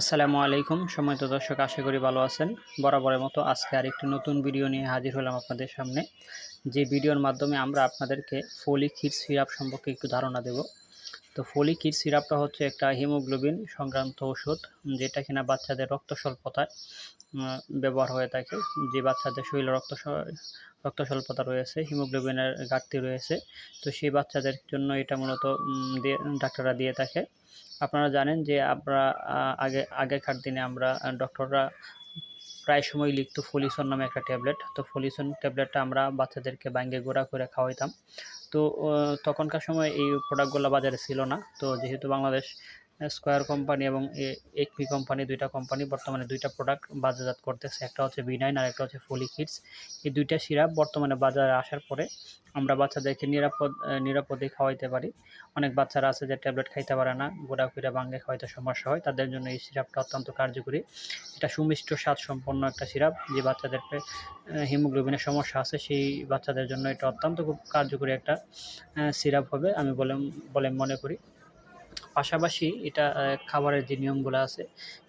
আসসালামু আলাইকুম। সম্মানিত দর্শক, আশা করি ভালো আছেন। বরাবরের মতো আজকে আরেকটি নতুন ভিডিও নিয়ে হাজির হলাম আপনাদের সামনে। যে ভিডিওর মাধ্যমে আমরা আপনাদেরকে ফলিক হিট সিরাপ সম্পর্কে একটু ধারণা দেব। তো ফলিক হিট সিরাপটা হচ্ছে একটা হিমোগ্লোবিন সংক্রান্ত ওষুধ, যেটা কিনা বাচ্চাদের রক্ত স্বল্পতায় ব্যবহার হয়ে থাকে। যে বাচ্চাদের শরীরে রক্ত রক্ত স্বল্পতা রয়েছে, হিমোগ্লোবিনের ঘাটতি রয়েছে, তো সেই বাচ্চাদের জন্য এটা মূলত ডাক্তাররা দিয়ে থাকে। আপনারা জানেন যে আমরা আগে, আগেকার দিনে আমরা ডক্টররা প্রায় সময় লিখতো ফলিসন নামে একটা ট্যাবলেট। তো ফলিসন ট্যাবলেটটা আমরা বাচ্চাদেরকে ব্যাঙ্গে গোড়া করে খাওয়াইতাম। তো তখনকার সময় এই প্রোডাক্টগুলো বাজারে ছিল না। তো যেহেতু বাংলাদেশ স্কোয়ার কোম্পানি এবং একমি কোম্পানি দুইটা কোম্পানি বর্তমানে দুইটা প্রোডাক্ট বাজারজাত করতেছে। একটা হচ্ছে বিনাইন আর একটা হচ্ছে ফলি কিডস এই দুইটা সিরাপ বর্তমানে বাজারে আসার পরে আমরা বাচ্চাদেরকে নিরাপদ নিরাপদে খাওয়াইতে পারি। অনেক বাচ্চারা আছে যে ট্যাবলেট খাইতে পারে না গোড়া কুড়া ভাঙ্গে খাওয়াইতে সমস্যা হয়, তাদের জন্য এই সিরাপটা অত্যন্ত কার্যকরী। এটা সুমিষ্ট স্বাদ সম্পন্ন একটা সিরাপ, যে বাচ্চাদের হিমোগ্লোবিনের সমস্যা আছে, সেই বাচ্চাদের জন্য এটা অত্যন্ত খুব কার্যকরী একটা সিরাপ হবে, আমি বলে বলে মনে করি। পাশাপাশি এটা খাবারের যে নিয়মগুলো আছে,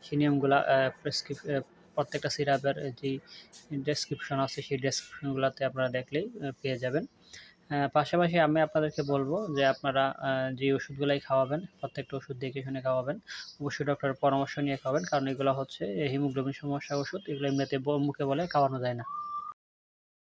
সেই নিয়মগুলো প্রেসক্রিপ প্রত্যেকটা সিরাপের যে ডেসক্রিপশন আছে, সেই ডেসক্রিপশনগুলোতে আপনারা দেখলেই পেয়ে যাবেন। পাশাপাশি আমি আপনাদেরকে বলব যে আপনারা যে ওষুধগুলাই খাওয়াবেন, প্রত্যেকটা ওষুধ দেখে শুনে খাওয়াবেন, অবশ্যই ডক্টরের পরামর্শ নিয়ে খাওয়াবেন, কারণ এগুলো হচ্ছে হিমোগ্লোবিন সমস্যা ওষুধ, এগুলো এমনিতে মুখে বলে খাওয়ানো যায় না।